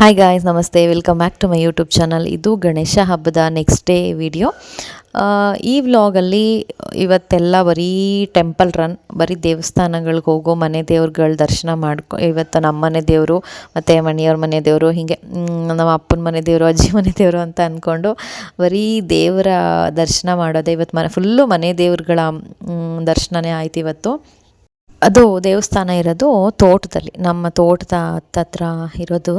Hi guys ನಮಸ್ತೆ. Welcome back to my YouTube channel ಇದು ಗಣೇಶ ಹಬ್ಬದ ನೆಕ್ಸ್ಟ್ ಡೇ ವಿಡಿಯೋ ಈ ವ್ಲಾಗಲ್ಲಿ ಇವತ್ತೆಲ್ಲ ಬರೀ ಟೆಂಪಲ್ ರನ್ ಬರೀ ದೇವಸ್ಥಾನಗಳಿಗೆ ಹೋಗೋ ಮನೆ ದೇವ್ರುಗಳ ದರ್ಶನ ಮಾಡ್ಕೊ, ಇವತ್ತು ನಮ್ಮ ಮನೆ ದೇವರು ಮತ್ತು ಮಣಿಯವ್ರ ಮನೆ ದೇವರು ಹೀಗೆ ನಮ್ಮ ಅಪ್ಪನ ಮನೆ ದೇವರು, ಅಜ್ಜಿ ಮನೆ ದೇವರು ಅಂತ ಅಂದ್ಕೊಂಡು ಬರೀ ದೇವರ ದರ್ಶನ ಮಾಡೋದೇ ಇವತ್ತು ಮನೆ ಫುಲ್ಲು ಮನೆ ದೇವ್ರುಗಳ ದರ್ಶನವೇ ಆಯ್ತು ಇವತ್ತು. ಅದು ದೇವಸ್ಥಾನ ಇರೋದು ತೋಟದಲ್ಲಿ, ನಮ್ಮ ತೋಟದ ಹತ್ತತ್ರ ಇರೋದು.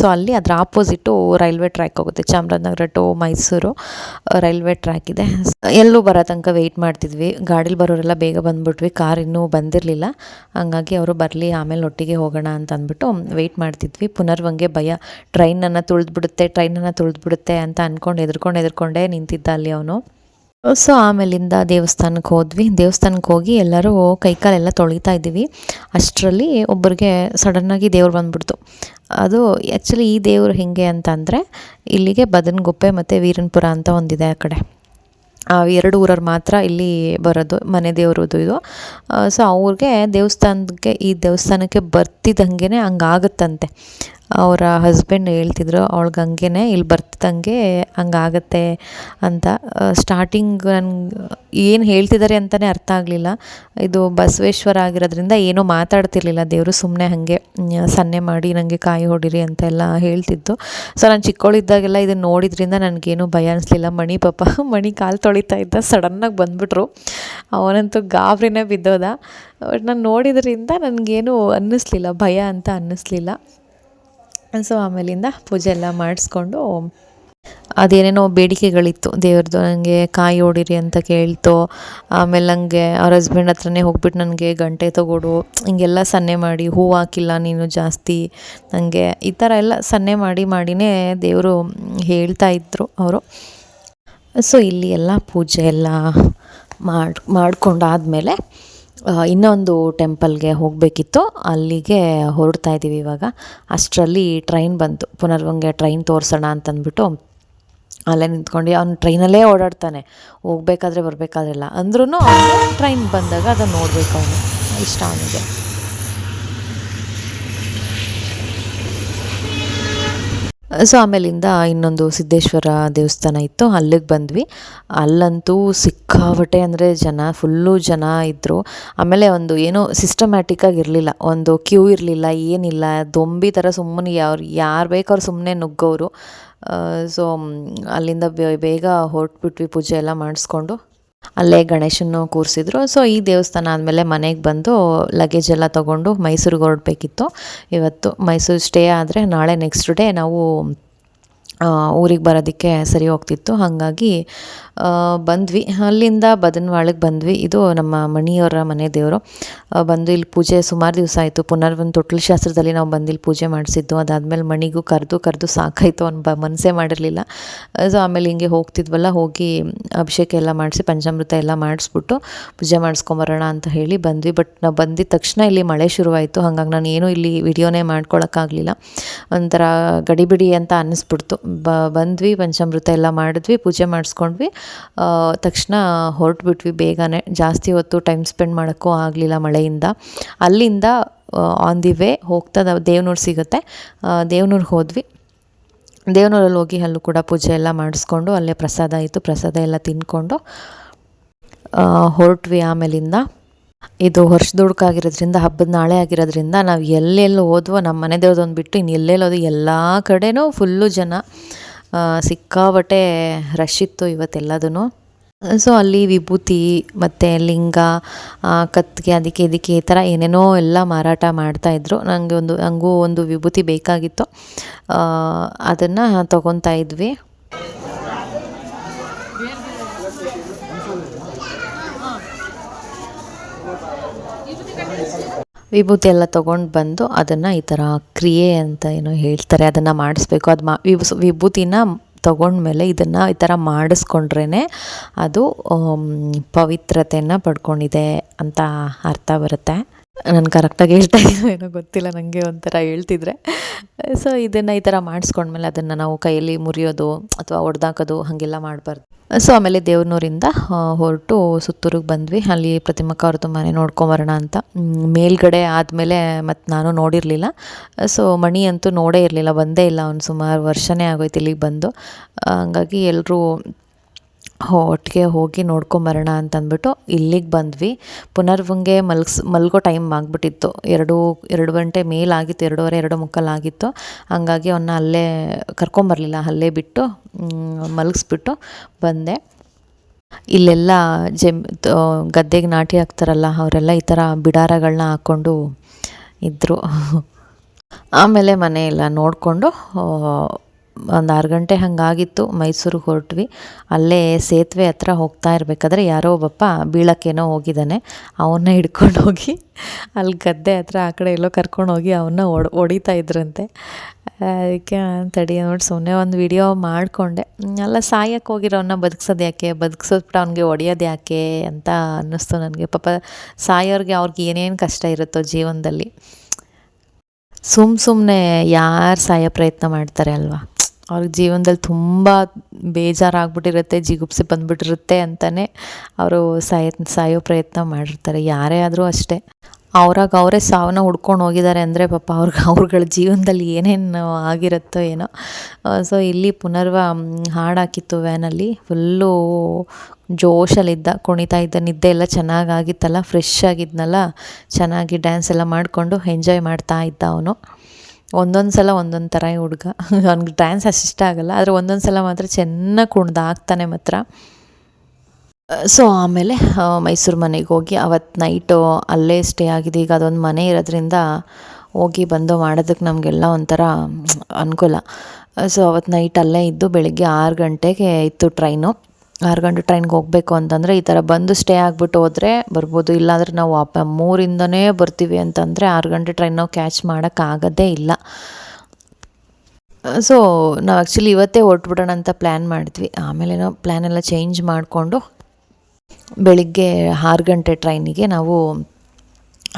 ಸೊ ಅಲ್ಲಿ ಅದರ ಆಪೋಸಿಟು ರೈಲ್ವೆ ಟ್ರ್ಯಾಕ್ ಹೋಗುತ್ತೆ. Chamarajanagar to Mysuru railway track ಇದೆ. ಎಲ್ಲೂ ಬರೋ ತನಕ ವೆಯ್ಟ್ ಮಾಡ್ತಿದ್ವಿ. ಗಾಡೀಲಿ ಬರೋರೆಲ್ಲ ಬೇಗ ಬಂದ್ಬಿಟ್ವಿ. ಕಾರ್ ಇನ್ನೂ ಬಂದಿರಲಿಲ್ಲ. ಹಂಗಾಗಿ ಅವರು ಬರಲಿ, ಆಮೇಲೆ ಒಟ್ಟಿಗೆ ಹೋಗೋಣ ಅಂತ ಅಂದ್ಬಿಟ್ಟು ವೆಯ್ಟ್ ಮಾಡ್ತಿದ್ವಿ. ಪುನರ್ವಂಗೆ ಭಯ. ಟ್ರೈನನ್ನು ತುಳಿದ್ಬಿಡುತ್ತೆ ಟ್ರೈನನ್ನು ತುಳಿದ್ಬಿಡುತ್ತೆ ಅಂತ ಅಂದ್ಕೊಂಡು ಎದ್ಕೊಂಡು ಎದ್ಕೊಂಡೇ ನಿಂತಿದ್ದ ಅಲ್ಲಿ ಅವನು. ಸೊ ಆಮೇಲಿಂದ ದೇವಸ್ಥಾನಕ್ಕೆ ಹೋದ್ವಿ. ದೇವಸ್ಥಾನಕ್ಕೆ ಹೋಗಿ ಎಲ್ಲರೂ ಕೈಕಾಲೆಲ್ಲ ತೊಳಿತಾ ಇದ್ದೀವಿ. ಅಷ್ಟರಲ್ಲಿ ಒಬ್ಬರಿಗೆ ಸಡನ್ನಾಗಿ ದೇವ್ರು ಬಂದ್ಬಿಡ್ತು. ಅದು ಆ್ಯಕ್ಚುಲಿ ಈ ದೇವ್ರು ಹೇಗೆ ಅಂತಂದರೆ ಇಲ್ಲಿಗೆ ಬದನಗುಪ್ಪೆ ಮತ್ತು ವೀರನ್ಪುರ ಅಂತ ಒಂದಿದೆ ಆ ಕಡೆ. ಎರಡು ಊರವ್ರು ಮಾತ್ರ ಇಲ್ಲಿ ಬರೋದು, ಮನೆ ದೇವ್ರದ್ದು ಇದು. ಸೊ ಅವ್ರಿಗೆ ದೇವಸ್ಥಾನಕ್ಕೆ ಈ ದೇವಸ್ಥಾನಕ್ಕೆ ಬರ್ತಿದ್ದಂಗೆ ಹಂಗಾಗುತ್ತಂತೆ. ಅವರ ಹಸ್ಬೆಂಡ್ ಹೇಳ್ತಿದ್ರು ಅವಳಿಗೆ ಹಂಗೆ ಇಲ್ಲಿ ಬರ್ತಿದ್ದಂಗೆ ಹಂಗಾಗತ್ತೆ ಅಂತ. ಸ್ಟಾರ್ಟಿಂಗ್ ನನ್ಗೆ ಏನು ಹೇಳ್ತಿದ್ದಾರೆ ಅಂತಲೇ ಅರ್ಥ ಆಗಲಿಲ್ಲ. ಇದು ಬಸವೇಶ್ವರ ಆಗಿರೋದ್ರಿಂದ ಏನೂ ಮಾತಾಡ್ತಿರ್ಲಿಲ್ಲ. ದೇವರು ಸುಮ್ಮನೆ ಹಾಗೆ ಸನ್ನೆ ಮಾಡಿ ನನಗೆ ಕಾಯಿ ಹೊಡಿರಿ ಅಂತೆಲ್ಲ ಹೇಳ್ತಿದ್ದು ಸೊ ನಾನು ಚಿಕ್ಕವಳಿದ್ದಾಗೆಲ್ಲ ಇದನ್ನು ನೋಡಿದ್ರಿಂದ ನನಗೇನು ಭಯ ಅನಿಸ್ಲಿಲ್ಲ. ಮಣಿ ಪಾಪ, ಮಣಿ ಕಾಲು ತೊಳಿತಾ ಇದ್ದ ಸಡನ್ನಾಗಿ ಬಂದ್ಬಿಟ್ರು. ಅವನಂತೂ ಗಾಬ್ರಿನೇ ಬಿದ್ದೋದ. ಬಟ್ ನಾನು ನೋಡಿದ್ರಿಂದ ನನಗೇನು ಅನ್ನಿಸ್ಲಿಲ್ಲ, ಭಯ ಅಂತ ಅನ್ನಿಸ್ಲಿಲ್ಲ. ಸೊ ಆಮೇಲಿಂದ ಪೂಜೆ ಎಲ್ಲ ಮಾಡಿಸ್ಕೊಂಡು ಅದೇನೇನೋ ಬೇಡಿಕೆಗಳಿತ್ತು, ದೇವ್ರದ್ದು ನನಗೆ ಕಾಯಿ ಹೊಡಿರಿ ಅಂತ ಕೇಳ್ತು, ಆಮೇಲೆ ನನಗೆ ಅವ್ರ ಹಸ್ಬೆಂಡ್ ಹತ್ರನೇ ಹೋಗ್ಬಿಟ್ಟು ನನಗೆ ಗಂಟೆ ತಗೊಡು, ಹಿಂಗೆಲ್ಲ ಸನ್ನೆ ಮಾಡಿ, ಹೂ ಹಾಕಿಲ್ಲ ನೀನು ಜಾಸ್ತಿ ನನಗೆ ಈ ಥರ ಎಲ್ಲ ಸನ್ನೆ ಮಾಡಿ ಮಾಡಿನೇ ದೇವರು ಹೇಳ್ತಾ ಇದ್ದರು ಅವರು. ಸೊ ಇಲ್ಲಿ ಎಲ್ಲ ಪೂಜೆ ಎಲ್ಲ ಮಾಡಿ, ಮಾಡ್ಕೊಂಡಾದಮೇಲೆ ಇನ್ನೊಂದು ಟೆಂಪಲ್ಗೆ ಹೋಗಬೇಕಿತ್ತು. ಅಲ್ಲಿಗೆ ಹೊರಡ್ತಾ ಇದ್ದೀವಿ ಇವಾಗ. ಅಷ್ಟರಲ್ಲಿ ಟ್ರೈನ್ ಬಂತು. ಪುನರ್ವಂಗೆ ಟ್ರೈನ್ ತೋರಿಸೋಣ ಅಂತಂದ್ಬಿಟ್ಟು ಅಲ್ಲೇ ನಿಂತ್ಕೊಂಡು ಅವ್ನು ಟ್ರೈನಲ್ಲೇ ಓಡಾಡ್ತಾನೆ. ಹೋಗ್ಬೇಕಾದ್ರೆ ಬರಬೇಕಾದ್ರೆಲ್ಲ ಅಂದ್ರೂ ಟ್ರೈನ್ ಬಂದಾಗ ಅದನ್ನು ನೋಡಬೇಕು ಅವನು. ಇಷ್ಟ ಅವನಿಗೆ. ಸೊ ಆಮೇಲಿಂದ ಇನ್ನೊಂದು ಸಿದ್ದೇಶ್ವರ ದೇವಸ್ಥಾನ ಇತ್ತು, ಅಲ್ಲಿಗೆ ಬಂದ್ವಿ. ಅಲ್ಲಂತೂ ಸಿಕ್ಕಾಪಟ್ಟೆ ಅಂದರೆ ಜನ ಫುಲ್ಲು ಜನ ಇದ್ದರು ಆಮೇಲೆ ಒಂದು ಏನೋ ಸಿಸ್ಟಮ್ಯಾಟಿಕ್ಕಾಗಿ ಇರಲಿಲ್ಲ, ಒಂದು ಕ್ಯೂ ಇರಲಿಲ್ಲ, ಏನಿಲ್ಲ, ದೊಂಬಿ ಥರ ಸುಮ್ಮನೆ ಯಾರು ಯಾರು ಬೇಕವ್ರು ಸುಮ್ಮನೆ ನುಗ್ಗೋರು. ಸೊ ಅಲ್ಲಿಂದ ಬೇಗ ಹೊರಟ್ಬಿಟ್ವಿ, ಪೂಜೆ ಎಲ್ಲ ಮಾಡಿಸ್ಕೊಂಡು. ಅಲ್ಲೇ ಗಣೇಶನ್ನು ಕೂರಿಸಿದ್ರು. ಸೊ ಈ ದೇವಸ್ಥಾನ ಆದಮೇಲೆ ಮನೆಗೆ ಬಂದು ಲಗೇಜ್ ಎಲ್ಲ ತೊಗೊಂಡು ಮೈಸೂರಿಗೆ ಹೊರಡ್ಬೇಕಿತ್ತು. ಇವತ್ತು ಮೈಸೂರು ಸ್ಟೇ ಆದರೆ ನಾಳೆ ನೆಕ್ಸ್ಟ್ ಡೇ ನಾವು ಊರಿಗೆ ಬರೋದಕ್ಕೆ ಸರಿ ಹೋಗ್ತಿತ್ತು. ಹಾಗಾಗಿ ಬಂದ್ವಿ. ಅಲ್ಲಿಂದ ಬದನವಾಳಕ್ಕೆ ಬಂದ್ವಿ. ಇದು ನಮ್ಮ ಮಣಿಯವರ ಮನೆ ದೇವರು. ಬಂದು ಇಲ್ಲಿ ಪೂಜೆ ಸುಮಾರು ದಿವಸ ಆಯಿತು. ಪುನರ್ವನ್ ತೊಟ್ಲು ಶಾಸ್ತ್ರದಲ್ಲಿ ನಾವು ಬಂದು ಇಲ್ಲಿ ಪೂಜೆ ಮಾಡಿಸಿದ್ದು. ಅದಾದಮೇಲೆ ಮಣಿಗೂ ಕರೆದು ಕರೆದು ಸಾಕಾಯಿತು. ಅವ್ನು ಬ ಮನಸ್ಸೇ ಮಾಡಿರಲಿಲ್ಲ. ಸೊ ಆಮೇಲೆ ಹಿಂಗೆ ಹೋಗ್ತಿದ್ವಲ್ಲ, ಹೋಗಿ ಅಭಿಷೇಕ ಎಲ್ಲ ಮಾಡಿಸಿ, ಪಂಚಾಮೃತ ಎಲ್ಲ ಮಾಡಿಸ್ಬಿಟ್ಟು ಪೂಜೆ ಮಾಡಿಸ್ಕೊಂಬರೋಣ ಅಂತ ಹೇಳಿ ಬಂದ್ವಿ. ಬಟ್ ನಾವು ಬಂದಿದ್ದ ತಕ್ಷಣ ಇಲ್ಲಿ ಮಳೆ ಶುರುವಾಯಿತು. ಹಾಗಾಗಿ ನಾನು ಏನೂ ಇಲ್ಲಿ ವಿಡಿಯೋನೇ ಮಾಡ್ಕೊಳಕ್ಕಾಗಲಿಲ್ಲ. ಒಂಥರ ಗಡಿಬಿಡಿ ಅಂತ ಅನ್ನಿಸ್ಬಿಡ್ತು ಬಂದ್ವಿ, ಪಂಚಾಮೃತ ಎಲ್ಲ ಮಾಡಿದ್ವಿ, ಪೂಜೆ ಮಾಡಿಸ್ಕೊಂಡ್ವಿ. ತಕ್ಷಣ ಹೊರಟ್ಬಿಟ್ವಿ. ಬೇಗನೆ ಜಾಸ್ತಿ ಹೊತ್ತು ಟೈಮ್ ಸ್ಪೆಂಡ್ ಮಾಡೋಕ್ಕೂ ಆಗಲಿಲ್ಲ ಮಳೆಯಿಂದ. ಅಲ್ಲಿಂದ ಆನ್ ದಿ ವೇ ಹೋಗ್ತಾ ದೇವನೂರು ಸಿಗುತ್ತೆ. ದೇವನೂರಿಗೆ ಹೋದ್ವಿ. ದೇವನೂರಲ್ಲಿ ಹೋಗಿ ಅಲ್ಲೂ ಕೂಡ ಪೂಜೆ ಎಲ್ಲ ಮಾಡಿಸ್ಕೊಂಡು ಅಲ್ಲೇ ಪ್ರಸಾದ ಇತ್ತು. ಪ್ರಸಾದ ಎಲ್ಲ ತಿನ್ಕೊಂಡು ಹೊರಟ್ವಿ ಆಮೇಲಿಂದ. ಇದು ವರ್ಷ ದುಡ್ಕಾಗಿರೋದ್ರಿಂದ ಹಬ್ಬದ ನಾಳೆ ಆಗಿರೋದ್ರಿಂದ ನಾವು ಎಲ್ಲೆಲ್ಲಿ ಹೋದ್ವೋ ನಮ್ಮ ಮನೆ ದೇವ್ರದೊಂದು ಬಿಟ್ಟು ಇನ್ನು ಎಲ್ಲೆಲ್ಲಿ ಹೋದ್ವಿ. ಎಲ್ಲ ಕಡೆಯೂ ಫುಲ್ಲು ಜನ. ಸಿಕ್ಕಾಬಟ್ಟೆ ರಶ್ ಇತ್ತು ಇವತ್ತೆಲ್ಲದೂ ಸೊ ಅಲ್ಲಿ ವಿಭೂತಿ, ಮತ್ತು ಲಿಂಗ ಕತ್ತಿಗೆ, ಅದಕ್ಕೆ ಇದಕ್ಕೆ ಈ ಥರ ಏನೇನೋ ಎಲ್ಲ ಮಾರಾಟ ಮಾಡ್ತಾಯಿದ್ರು ನನಗೆ ಒಂದು ನನಗೂ ಒಂದು ವಿಭೂತಿ ಬೇಕಾಗಿತ್ತು. ಅದನ್ನು ತೊಗೊತಾ ಇದ್ವಿ. ವಿಭೂತಿ ಎಲ್ಲ ತೊಗೊಂಡು ಬಂದು ಅದನ್ನು ಈ ಥರ ಕ್ರಿಯೆ ಅಂತ ಏನೋ ಹೇಳ್ತಾರೆ, ಅದನ್ನು ಮಾಡಿಸ್ಬೇಕು. ಅದು ಮಾ ವಿಭೂತಿನ ತೊಗೊಂಡ್ಮೇಲೆ ಇದನ್ನು ಈ ಥರ ಮಾಡಿಸ್ಕೊಂಡ್ರೇ ಅದು ಪವಿತ್ರತೆಯನ್ನು ಪಡ್ಕೊಂಡಿದೆ ಅಂತ ಅರ್ಥ ಬರುತ್ತೆ. ನಾನು ಕರೆಕ್ಟಾಗಿ ಹೇಳ್ತಾ ಏನೋ ಗೊತ್ತಿಲ್ಲ ನನಗೆ ಒಂಥರ ಹೇಳ್ತಿದ್ರೆ. ಸೊ ಇದನ್ನು ಈ ಥರ ಮಾಡಿಸ್ಕೊಂಡ್ಮೇಲೆ ಅದನ್ನು ನಾವು ಕೈಯಲ್ಲಿ ಮುರಿಯೋದು ಅಥವಾ ಒಡೆದಾಕೋದು ಹಾಗೆಲ್ಲ ಮಾಡಬಾರ್ದು. ಸೊ ಆಮೇಲೆ ದೇವ್ರನೂರಿಂದ ಹೊರಟು ಸುತ್ತೂರಿಗೆ ಬಂದ್ವಿ. ಅಲ್ಲಿ ಪ್ರತಿಮಕ್ಕ ಅವ್ರ ತುಂಬಾ ನೋಡ್ಕೊಂಬರೋಣ ಅಂತ. ಮೇಲ್ಗಡೆ ಆದಮೇಲೆ ಮತ್ತು ನಾನು ನೋಡಿರಲಿಲ್ಲ. ಸೊ ಮಣಿ ಅಂತೂ ನೋಡೇ ಇರಲಿಲ್ಲ, ಬಂದೇ ಇಲ್ಲ. ಅವ್ನು ಸುಮಾರು ವರ್ಷನೇ ಆಗೋಯ್ತು ಇಲ್ಲಿಗೆ ಬಂದು. ಹಂಗಾಗಿ ಎಲ್ಲರೂ ಒಟ್ಟಿಗೆ ಹೋಗಿ ನೋಡ್ಕೊಂಬರೋಣ ಅಂತ ಅಂದ್ಬಿಟ್ಟು ಇಲ್ಲಿಗೆ ಬಂದ್ವಿ. ಪುನರ್ವಂಗೆ ಮಲ್ಗ್ಸ್, ಮಲ್ಗೋ ಟೈಮ್ ಆಗಿಬಿಟ್ಟಿತ್ತು. ಎರಡು ಎರಡು ಗಂಟೆ ಮೇಲಾಗಿತ್ತು, ಎರಡೂವರೆ, ಎರಡು ಮುಕ್ಕಾಲು ಆಗಿತ್ತು. ಹಂಗಾಗಿ ಅವನ್ನ ಅಲ್ಲೇ ಕರ್ಕೊಂಬರಲಿಲ್ಲ, ಅಲ್ಲೇ ಬಿಟ್ಟು ಮಲಗಿಸ್ಬಿಟ್ಟು ಬಂದೆ. ಇಲ್ಲೆಲ್ಲ ಜಮ್ ಗದ್ದೆಗೆ ನಾಟಿ ಹಾಕ್ತಾರಲ್ಲ, ಅವರೆಲ್ಲ ಈ ಥರ ಬಿಡಾರಗಳನ್ನ ಹಾಕ್ಕೊಂಡು ಇದ್ದರು ಆಮೇಲೆ ಮನೆ ಎಲ್ಲ ನೋಡಿಕೊಂಡು ಒಂದು ಆರು ಗಂಟೆ ಹಾಗಾಗಿತ್ತು ಮೈಸೂರಿಗೆ ಹೊರಟ್ವಿ. ಅಲ್ಲೇ ಸೇತುವೆ ಹತ್ರ ಹೋಗ್ತಾ ಇರಬೇಕಾದ್ರೆ ಯಾರೋ ಒಬ್ಬಪ್ಪ ಬೀಳಕ್ಕೇನೋ ಹೋಗಿದ್ದಾನೆ. ಅವನ್ನ ಹಿಡ್ಕೊಂಡು ಹೋಗಿ, ಅಲ್ಲಿ ಗದ್ದೆ ಹತ್ರ ಆ ಕಡೆ ಎಲ್ಲೋ ಕರ್ಕೊಂಡು ಹೋಗಿ ಅವನ್ನ ಒಡ್, ಹೊಡಿತಾ ಇದ್ರಂತೆ. ಅದಕ್ಕೆ ತಡಿ ನೋಡಿ ಸುಮ್ಮನೆ ಒಂದು ವಿಡಿಯೋ ಮಾಡಿಕೊಂಡೆ. ಎಲ್ಲ ಸಾಯಕ್ಕೆ ಹೋಗಿರೋನ್ನ ಬದುಕ್ಸೋದು ಯಾಕೆ? ಬದುಕ್ಸೋದ್ಬಿಟ್ಟು ಅವ್ನಿಗೆ ಹೊಡಿಯೋದು ಯಾಕೆ ಅಂತ ಅನ್ನಿಸ್ತು ನನಗೆ. ಪಾಪ ಸಾಯೋರಿಗೆ ಅವ್ರಿಗೆ ಏನೇನು ಕಷ್ಟ ಇರುತ್ತೋ ಜೀವನದಲ್ಲಿ. ಸುಮ್ಮ ಸುಮ್ಮನೆ ಯಾರು ಸಾಯೋ ಪ್ರಯತ್ನ ಮಾಡ್ತಾರೆ ಅಲ್ವಾ? ಅವ್ರಿಗೆ ಜೀವನದಲ್ಲಿ ತುಂಬ ಬೇಜಾರಾಗ್ಬಿಟ್ಟಿರುತ್ತೆ, ಜಿಗುಪ್ಸೆ ಬಂದ್ಬಿಟ್ಟಿರುತ್ತೆ ಅಂತಲೇ ಅವರು ಸಾಯ ಸಾಯೋ ಪ್ರಯತ್ನ ಮಾಡಿರ್ತಾರೆ. ಯಾರೇ ಆದರೂ ಅಷ್ಟೇ. ಅವ್ರಾಗ ಅವರೇ ಸಾವನ್ನ ಹುಡ್ಕೊಂಡು ಹೋಗಿದ್ದಾರೆ ಅಂದರೆ ಪಾಪ ಅವ್ರಿಗೆ ಅವ್ರುಗಳ ಜೀವನದಲ್ಲಿ ಏನೇನು ಆಗಿರುತ್ತೋ ಏನೋ. ಸೊ ಇಲ್ಲಿ ಪುನರ್ವ ಹಾಡಾಕಿತ್ತು ವ್ಯಾನಲ್ಲಿ. ಫುಲ್ಲು ಜೋಶಲ್ಲಿದ್ದ, ಕುಣಿತಾ ಇದ್ದ, ನಿದ್ದೆ ಎಲ್ಲ ಚೆನ್ನಾಗಾಗಿತ್ತಲ್ಲ, ಫ್ರೆಶ್ ಆಗಿದ್ನಲ್ಲ, ಚೆನ್ನಾಗಿ ಡ್ಯಾನ್ಸ್ ಎಲ್ಲ ಮಾಡಿಕೊಂಡು ಎಂಜಾಯ್ ಮಾಡ್ತಾ ಇದ್ದ ಅವನು. ಒಂದೊಂದು ಸಲ ಒಂದೊಂದು ಥರ ಹುಡುಗ. ಅವ್ನಿಗೆ ಡ್ಯಾನ್ಸ್ ಅಷ್ಟು ಇಷ್ಟ ಆಗಲ್ಲ, ಆದರೆ ಒಂದೊಂದು ಸಲ ಮಾತ್ರ ಚೆನ್ನಾಗಿ ಕುಣ್ದು ಹಾಕ್ತಾನೆ ಮಾತ್ರ. ಸೊ ಆಮೇಲೆ ಮೈಸೂರು ಮನೆಗೆ ಹೋಗಿ ಅವತ್ತು ನೈಟು ಅಲ್ಲೇ ಸ್ಟೇ ಆಗಿದೆ. ಈಗ ಅದೊಂದು ಮನೆ ಇರೋದ್ರಿಂದ ಹೋಗಿ ಬಂದು ಮಾಡೋದಕ್ಕೆ ನಮಗೆಲ್ಲ ಒಂಥರ ಅನುಕೂಲ ಸೊ ಅವತ್ತು ನೈಟ್ ಅಲ್ಲೇ ಇದ್ದು ಬೆಳಗ್ಗೆ ಆರು ಗಂಟೆಗೆ ಇತ್ತು ಟ್ರೈನು ಆರು ಗಂಟೆ ಟ್ರೈನ್ಗೆ ಹೋಗಬೇಕು ಅಂತಂದರೆ ಈ ಥರ ಬಂದು ಸ್ಟೇ ಆಗಿಬಿಟ್ಟು ಹೋದರೆ ಬರ್ಬೋದು. ಇಲ್ಲಾಂದರೆ ನಾವು ವಾಪ ಮೂರಿಂದನೇ ಬರ್ತೀವಿ ಅಂತಂದರೆ ಆರು ಗಂಟೆ ಟ್ರೈನ್ ನಾವು ಕ್ಯಾಚ್ ಮಾಡೋಕ್ಕಾಗೋದೇ ಇಲ್ಲ. ಸೊ ನಾವು ಆ್ಯಕ್ಚುಲಿ ಇವತ್ತೇ ಹೊರಟ್ಬಿಡೋಣ ಅಂತ ಪ್ಲ್ಯಾನ್ ಮಾಡಿದ್ವಿ. ಆಮೇಲೆ ನಾವು ಪ್ಲ್ಯಾನ್ ಎಲ್ಲ ಚೇಂಜ್ ಮಾಡಿಕೊಂಡು ಬೆಳಿಗ್ಗೆ ಆರು ಗಂಟೆ ಟ್ರೈನಿಗೆ ನಾವು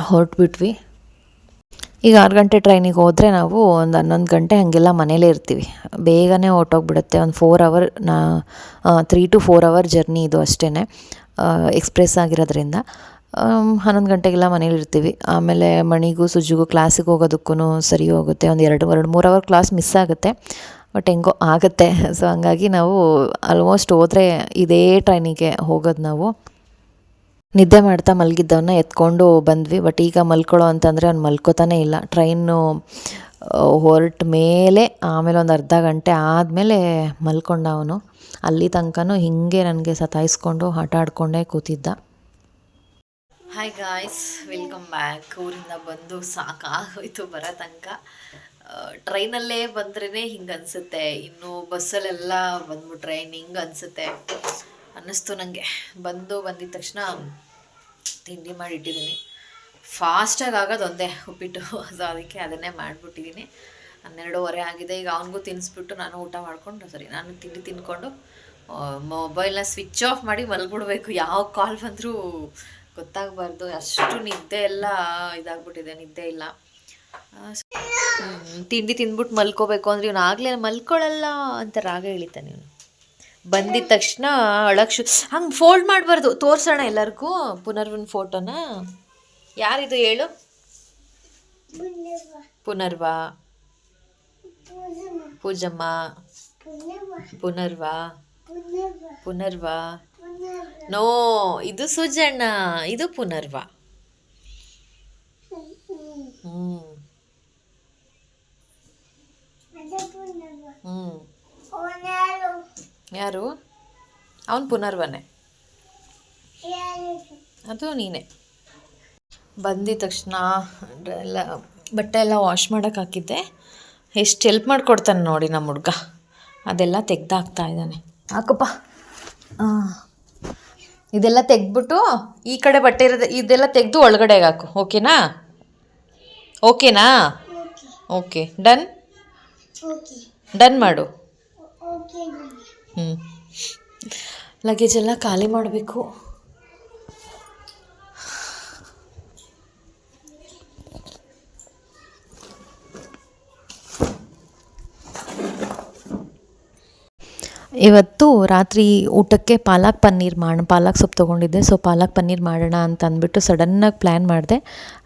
ಹೊರಟ್ಬಿಟ್ವಿ. ಈಗ ಆರು ಗಂಟೆ ಟ್ರೈನಿಗೆ ಹೋದರೆ ನಾವು ಒಂದು ಹನ್ನೊಂದು ಗಂಟೆ ಹಾಗೆಲ್ಲ ಮನೇಲೇ ಇರ್ತೀವಿ. ಬೇಗನೆ ಹೊರ್ಟೋಗ್ಬಿಡುತ್ತೆ. ಒಂದು ಫೋರ್ ಅವರ್ ನಾ three to four hour journey ಇದು ಅಷ್ಟೇ ಎಕ್ಸ್ಪ್ರೆಸ್ ಆಗಿರೋದ್ರಿಂದ. ಹನ್ನೊಂದು ಗಂಟೆಗೆಲ್ಲ ಮನೇಲಿ ಇರ್ತೀವಿ. ಆಮೇಲೆ ಮಣಿಗೂ ಸುಜ್ಜಿಗೂ ಕ್ಲಾಸಿಗೆ ಹೋಗೋದಕ್ಕೂ ಸರಿ ಹೋಗುತ್ತೆ. ಒಂದು ಎರಡು ಎರಡು, ಮೂರು ಅವರ್ ಕ್ಲಾಸ್ ಮಿಸ್ ಆಗುತ್ತೆ. ಬಟ್ ಹೆಂಗೋ ಆಗುತ್ತೆ. ಸೊ ಹಂಗಾಗಿ ನಾವು ಆಲ್ಮೋಸ್ಟ್ ಹೋದರೆ ಇದೇ ಟ್ರೈನಿಗೆ ಹೋಗೋದು ನಾವು. ನಿದ್ದೆ ಮಾಡ್ತಾ ಮಲಗಿದ್ದವನ್ನ ಎತ್ಕೊಂಡು ಬಂದ್ವಿ. ಬಟ್ ಈಗ ಮಲ್ಕೊಳ್ಳೋ ಅಂತಂದರೆ ಅವ್ನು ಮಲ್ಕೋತಾನೇ ಇಲ್ಲ. ಟ್ರೈನು ಹೊರಟ ಮೇಲೆ ಆಮೇಲೆ ಒಂದು ಅರ್ಧ ಗಂಟೆ ಆದಮೇಲೆ ಮಲ್ಕೊಂಡ ಅವನು. ಅಲ್ಲಿ ತನಕನೂ ಹೀಗೆ ನನಗೆ ಸತಾಯಿಸ್ಕೊಂಡು ಆಟ ಆಡ್ಕೊಂಡೇ ಕೂತಿದ್ದ. ಹಾಯ್ ಗಾಯ್ಸ್ ವೆಲ್ಕಮ್ ಬ್ಯಾಕ್ ಊರಿಂದ ಬಂದು ಸಾಕಾಗೋಯ್ತು ಬರೋ ತನಕ. ಟ್ರೈನಲ್ಲೇ ಬಂದ್ರೇ ಹಿಂಗೆ ಅನಿಸುತ್ತೆ. ಇನ್ನು ಬಸ್ಸಲ್ಲೆಲ್ಲ ಬಂದ್ಬಿಟ್ರೆ ಇನ್ನು ಹಿಂಗೆ ಅನಿಸುತ್ತೆ. ಅನ್ನಿಸ್ತು ನನಗೆ ಬಂದು ಬಂದಿದ ತಕ್ಷಣ ತಿಂಡಿ ಮಾಡಿಟ್ಟಿದ್ದೀನಿ. ಫಾಸ್ಟಾಗಿ ಆಗೋದು ಒಂದೇ ಉಪ್ಪಿಟ್ಟು. ಸೊ ಅದಕ್ಕೆ ಅದನ್ನೇ ಮಾಡಿಬಿಟ್ಟಿದ್ದೀನಿ. ಹನ್ನೆರಡೂವರೆ ಆಗಿದೆ. ಈಗ ಅವನಿಗೂ ತಿನ್ನಿಸ್ಬಿಟ್ಟು ನಾನು ಊಟ ಮಾಡಿಕೊಂಡು, ಸರಿ, ನಾನು ತಿಂಡಿ ತಿನ್ಕೊಂಡು ಮೊಬೈಲ್ನ ಸ್ವಿಚ್ ಆಫ್ ಮಾಡಿ ಮಲ್ಬಿಡ್ಬೇಕು ಯಾವ ಕಾಲ್ ಬಂದರೂ ಗೊತ್ತಾಗಬಾರ್ದು. ಅಷ್ಟು ನಿದ್ದೆ ಎಲ್ಲ ಇದಾಗ್ಬಿಟ್ಟಿದೆ. ನಿದ್ದೆ ಇಲ್ಲ. ತಿಂಡಿ ತಿಂದ್ಬಿಟ್ಟು ಮಲ್ಕೋಬೇಕು ಅಂದರೆ ಇವನು ಆಗಲೇ ಮಲ್ಕೊಳ್ಳಲ್ಲ ಅಂತ ರಾಗ ಇಳಿತಾನೆ ಇವನು. ಬಂದಿದ ತಕ್ಷಣ ಅಳಕ್ ಶು ಹಂಗೆ ಫೋಲ್ಡ್ ಮಾಡಬಾರ್ದು. ತೋರ್ಸೋಣ ಎಲ್ಲರಿಗೂ ಪುನರ್ವನ್ ಫೋಟೋನ ಯಾರಿದು ಹೇಳು? ಪುನರ್ವ. ಪೂಜಮ್ಮ. ಪುನರ್ವ. ಪುನರ್ವ. ನೋ ಇದು ಸುಜಣ್ಣ. ಇದು ಪುನರ್ವ. ಹ್ಮ್. ಯಾರು? ಅವನು ಪುನರ್ವನೆ ಅದು ನೀನೆ. ಬಂದಿದ ತಕ್ಷಣ ಎಲ್ಲ ಬಟ್ಟೆ ಎಲ್ಲ ವಾಶ್ ಮಾಡೋಕೆ ಹಾಕಿದ್ದೆ. ಎಷ್ಟು ಹೆಲ್ಪ್ ಮಾಡಿಕೊಡ್ತಾನೆ ನೋಡಿ ನಮ್ಮ ಹುಡುಗ. ಅದೆಲ್ಲ ತೆಗ್ದಾಕ್ತಾ ಇದ್ದಾನೆ. ಹಾಕಪ್ಪ. ಇದೆಲ್ಲ ತೆಗ್ದ್ಬಿಟ್ಟು ಈ ಕಡೆ ಬಟ್ಟೆ ಇರೋದು ಇದೆಲ್ಲ ತೆಗೆದು ಒಳಗಡೆಗೆ ಹಾಕು. ಓಕೆನಾ? ಓಕೆನಾ? ಓಕೆ. ಡನ್? ಡನ್ ಮಾಡು. ಹ್ಞೂ ಲಗೇಜ್ ಎಲ್ಲ ಖಾಲಿ ಮಾಡಬೇಕು. ಇವತ್ತು ರಾತ್ರಿ ಊಟಕ್ಕೆ ಪಾಲಕ್ ಪನ್ನೀರ್ ಮಾಡಿ, ಪಾಲಕ್ ಸೊಪ್ಪು ತೊಗೊಂಡಿದ್ದೆ. ಸೊ ಪಾಲಕ್ ಪನ್ನೀರ್ ಮಾಡೋಣ ಅಂತ ಅಂದ್ಬಿಟ್ಟು ಸಡನ್ನಾಗಿ ಪ್ಲ್ಯಾನ್ ಮಾಡಿದೆ.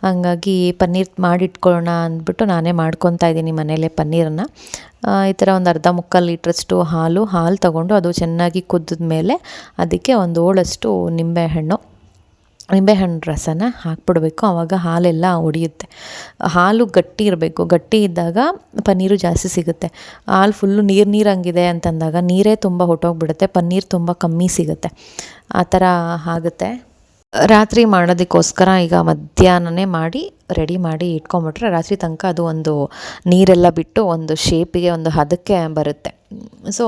ಹಂಗಾಗಿ ಪನ್ನೀರ್ ಮಾಡಿಟ್ಕೊಳ್ಳೋಣ ಅಂದ್ಬಿಟ್ಟು ನಾನೇ ಮಾಡ್ಕೊತಾ ಇದ್ದೀನಿ ಮನೇಲೆ ಪನ್ನೀರನ್ನು. ಈ ಥರ ಒಂದು ಅರ್ಧ ಮುಕ್ಕಾಲು ಲೀಟ್ರಷ್ಟು ಹಾಲು ಹಾಲು ತೊಗೊಂಡು ಅದು ಚೆನ್ನಾಗಿ ಕುದ್ದ ಮೇಲೆ ಅದಕ್ಕೆ ಒಂದು ಓಳಷ್ಟು ನಿಂಬೆಹಣ್ಣು. ನಿಂಬೆಹಣ್ಣು ರಸನ ಹಾಕ್ಬಿಡ್ಬೇಕು. ಆವಾಗ ಹಾಲೆಲ್ಲ ಒಡೆಯುತ್ತೆ. ಹಾಲು ಗಟ್ಟಿ ಇರಬೇಕು. ಗಟ್ಟಿ ಇದ್ದಾಗ ಪನ್ನೀರು ಜಾಸ್ತಿ ಸಿಗುತ್ತೆ. ಹಾಲು ಫುಲ್ಲು ನೀರು ನೀರಂಗಿದೆ ಅಂತಂದಾಗ ನೀರೇ ತುಂಬ ಹೊಟ್ಟೋಗ್ಬಿಡುತ್ತೆ. ಪನ್ನೀರು ತುಂಬ ಕಮ್ಮಿ ಸಿಗುತ್ತೆ. ಆ ಥರ ಆಗುತ್ತೆ. ರಾತ್ರಿ ಮಾಡೋದಕ್ಕೋಸ್ಕರ ಈಗ ಮಧ್ಯಾಹ್ನನೇ ಮಾಡಿ, ರೆಡಿ ಮಾಡಿ ಇಟ್ಕೊಂಬಿಟ್ರೆ ರಾತ್ರಿ ತನಕ ಅದು ಒಂದು ನೀರೆಲ್ಲ ಬಿಟ್ಟು ಒಂದು ಶೇಪಿಗೆ ಒಂದು ಹದಕ್ಕೆ ಬರುತ್ತೆ. ಸೊ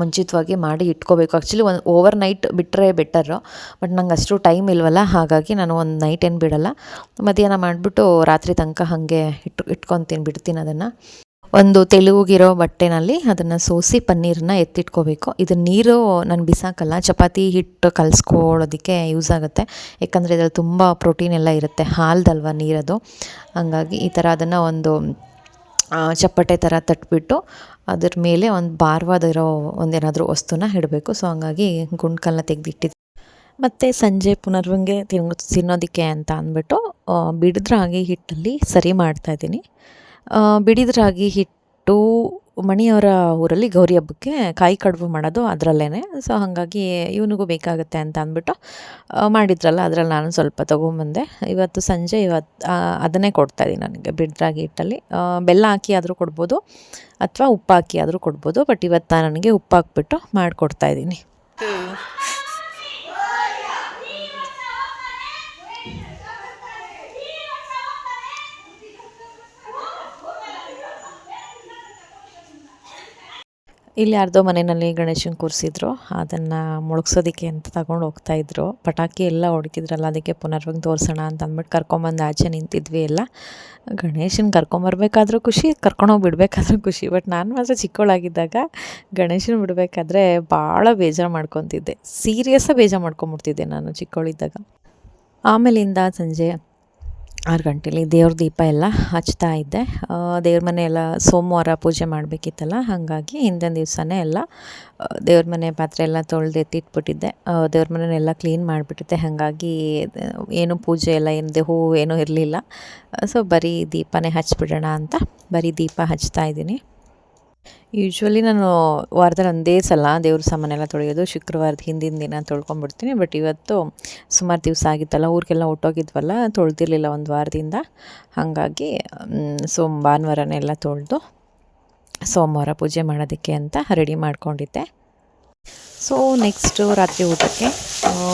ಮುಂಚಿತವಾಗಿ ಮಾಡಿ ಇಟ್ಕೋಬೇಕು. ಆ್ಯಕ್ಚುಲಿ ಒಂದು ಓವರ್ ನೈಟ್ ಬಿಟ್ಟರೆ ಬೆಟರು ಬಟ್ ನಂಗೆ ಅಷ್ಟು ಟೈಮ್ ಇಲ್ವಲ್ಲ, ಹಾಗಾಗಿ ನಾನು ಒಂದು ನೈಟ್ ಏನು ಬಿಡೋಲ್ಲ. ಮಧ್ಯಾಹ್ನ ಮಾಡಿಬಿಟ್ಟು ರಾತ್ರಿ ತನಕ ಹಾಗೆ ಇಟ್ಟು ಇಟ್ಕೊತೀನಿ ಬಿಡ್ತೀನಿ ಅದನ್ನು. ಒಂದು ತೆಲುಗಿರೋ ಬಟ್ಟೆನಲ್ಲಿ ಅದನ್ನು ಸೋಸಿ ಪನ್ನೀರನ್ನ ಎತ್ತಿಟ್ಕೋಬೇಕು. ಇದು ನೀರು ನಾನು ಬಿಸಾಕಲ್ಲ, ಚಪಾತಿ ಹಿಟ್ಟು ಕಲಿಸ್ಕೊಳ್ಳೋದಕ್ಕೆ ಯೂಸ್ ಆಗುತ್ತೆ. ಯಾಕಂದರೆ ಇದರಲ್ಲಿ ತುಂಬ ಪ್ರೋಟೀನ್ ಎಲ್ಲ ಇರುತ್ತೆ, ಹಾಲ್ದಲ್ವ ನೀರದು. ಹಂಗಾಗಿ ಈ ಥರ ಅದನ್ನು ಒಂದು ಚಪ್ಪಟೆ ಥರ ತಟ್ಬಿಟ್ಟು ಅದ್ರ ಮೇಲೆ ಒಂದು ಭಾರವಾದಿರೋ ಒಂದೇನಾದರೂ ವಸ್ತುನ ಇಡಬೇಕು. ಸೊ ಹಂಗಾಗಿ ಗುಂಡ್ಕಲ್ಲನ್ನ ತೆಗೆದಿಟ್ಟಿದ್ದೆ. ಮತ್ತು ಸಂಜೆ ಪುನರ್ವಂಗೆ ತಿನ್, ತಿನ್ನೋದಕ್ಕೆ ಅಂತ ಅಂದ್ಬಿಟ್ಟು ಬಿಡಿದ ರಾಗಿ ಹಿಟ್ಟಲ್ಲಿ ಸರಿ ಮಾಡ್ತಾಯಿದ್ದೀನಿ ಬಿಡಿದ ರಾಗಿ ಹಿಟ್ಟು ಮಣಿಯವರ ಊರಲ್ಲಿ ಗೌರಿ ಹಬ್ಬಕ್ಕೆ ಕಾಯಿ ಕಡುಬು ಮಾಡೋದು ಅದರಲ್ಲೇ ಸೊ ಹಾಗಾಗಿ ಇವನಿಗೂ ಬೇಕಾಗುತ್ತೆ ಅಂತ ಅಂದ್ಬಿಟ್ಟು ಮಾಡಿದ್ರಲ್ಲ, ಅದರಲ್ಲಿ ನಾನು ಸ್ವಲ್ಪ ತೊಗೊಂಬಂದೆ. ಇವತ್ತು ಸಂಜೆ ಇವತ್ತು ಅದನ್ನೇ ಕೊಡ್ತಾ ಇದ್ದೀನಿ ನನಗೆ ಬಿಡ್ರಾಗಿ ಹಿಟ್ಟಲ್ಲಿ. ಬೆಲ್ಲ ಹಾಕಿ ಆದರೂ ಕೊಡ್ಬೋದು, ಅಥವಾ ಉಪ್ಪು ಹಾಕಿ ಆದರೂ ಕೊಡ್ಬೋದು ಬಟ್ ಇವತ್ತು ನನಗೆ ಉಪ್ಪು ಹಾಕ್ಬಿಟ್ಟು ಮಾಡಿಕೊಡ್ತಾಯಿದ್ದೀನಿ ಇಲ್ಲಿ ಯಾರ್ದೋ ಮನೆಯಲ್ಲಿ ಗಣೇಶನ ಕೂರಿಸಿದ್ರು, ಅದನ್ನು ಮುಳುಗ್ಸೋದಕ್ಕೆ ಅಂತ ತಗೊಂಡು ಹೋಗ್ತಾಯಿದ್ರು ಪಟಾಕಿ ಎಲ್ಲ ಹೊಡಿತಿದ್ರಲ್ಲ ಅದಕ್ಕೆ ಪುನರ್ವಾಗಿ ತೋರಿಸೋಣ ಅಂತ ಅಂದ್ಬಿಟ್ಟು ಕರ್ಕೊಂಬಂದು ಆಚೆ ನಿಂತಿದ್ವಿ ಎಲ್ಲ. ಗಣೇಶನ ಕರ್ಕೊಂಬರ್ಬೇಕಾದ್ರೂ ಖುಷಿ ಕರ್ಕೊಂಡೋಗಿ ಬಿಡಬೇಕಾದ್ರೂ ಖುಷಿ. ಬಟ್ ನಾನು ಮಾತ್ರ ಚಿಕ್ಕವಳಾಗಿದ್ದಾಗ ಗಣೇಶನ ಬಿಡಬೇಕಾದ್ರೆ ಭಾಳ ಬೇಜಾರು ಮಾಡ್ಕೊತಿದ್ದೆ. ಸೀರಿಯಸ್ಸಾಗಿ ಬೇಜಾರು ಮಾಡ್ಕೊಂಬಿಡ್ತಿದ್ದೆ ನಾನು ಚಿಕ್ಕವಳಿದ್ದಾಗ. ಆಮೇಲಿಂದ ಸಂಜೆ ಆರು ಗಂಟೆಲಿ ದೇವ್ರ ದೀಪ ಎಲ್ಲ ಹಚ್ತಾ ಇದ್ದೆ. ದೇವ್ರ ಮನೆ ಎಲ್ಲ ಸೋಮವಾರ ಪೂಜೆ ಮಾಡಬೇಕಿತ್ತಲ್ಲ, ಹಾಗಾಗಿ ಹಿಂದಿನ ದಿವಸನೇ ಎಲ್ಲ ದೇವ್ರ ಮನೆ ಪಾತ್ರೆ ಎಲ್ಲ ತೊಳೆದು ಎತ್ತಿಟ್ಬಿಟ್ಟಿದ್ದೆ. ದೇವ್ರ ಮನೆಯೆಲ್ಲ ಕ್ಲೀನ್ ಮಾಡಿಬಿಟ್ಟಿದ್ದೆ, ಹಾಗಾಗಿ ಏನು ಪೂಜೆ ಎಲ್ಲ ಏನಿದೆ ಹೂವು ಏನೂ ಇರಲಿಲ್ಲ. ಸೊ ಬರೀ ದೀಪನೇ ಹಚ್ಬಿಡೋಣ ಅಂತ ಬರೀ ದೀಪ ಹಚ್ತಾ ಇದ್ದೀನಿ. ಯೂಶ್ವಲಿ ನಾನು ವಾರದಲ್ಲಿ ಒಂದೇ ಸಲ ದೇವ್ರ ಸಾಮಾನೆಲ್ಲ ತೊಳೆಯೋದು ಶುಕ್ರವಾರದ ಹಿಂದಿನ ದಿನ ತೊಳ್ಕೊಂಬಿಡ್ತೀನಿ. ಬಟ್ ಇವತ್ತು ಸುಮಾರು ದಿವಸ ಆಗಿತ್ತಲ್ಲ, ಊರಿಗೆಲ್ಲ ಹೊಟ್ಟೋಗಿದ್ವಲ್ಲ ತೊಳೆದಿರಲಿಲ್ಲ ಒಂದು ವಾರದಿಂದ. ಹಾಗಾಗಿ ಸೋಮ್, ಭಾನುವಾರನೆಲ್ಲ ತೊಳೆದು ಸೋಮವಾರ ಪೂಜೆ ಮಾಡೋದಕ್ಕೆ ಅಂತ ರೆಡಿ ಮಾಡ್ಕೊಂಡಿದ್ದೆ. ಸೊ ನೆಕ್ಸ್ಟು ರಾತ್ರಿ ಊಟಕ್ಕೆ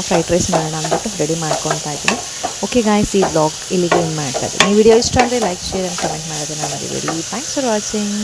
ಫ್ರೈಡ್ ರೈಸ್ ಮಾಡೋಣ ಅಂದ್ಬಿಟ್ಟು ರೆಡಿ ಮಾಡ್ಕೊತಾ ಇದ್ದೀನಿ. ಓಕೆ ಗಾಯ್ಸ್ ಈ ಬ್ಲಾಗ್ ಇಲ್ಲಿಗೆ ಏನು ಮಾಡ್ತಾ ಇದ್ದೀನಿ. ವಿಡಿಯೋ ಇಷ್ಟ ಅಂದರೆ ಲೈಕ್ ಶೇರ್ ಆ್ಯಂಡ್ ಕಮೆಂಟ್ ಮಾಡೋದನ್ನು ಮರಿಬೇಡಿ. Thanks for watching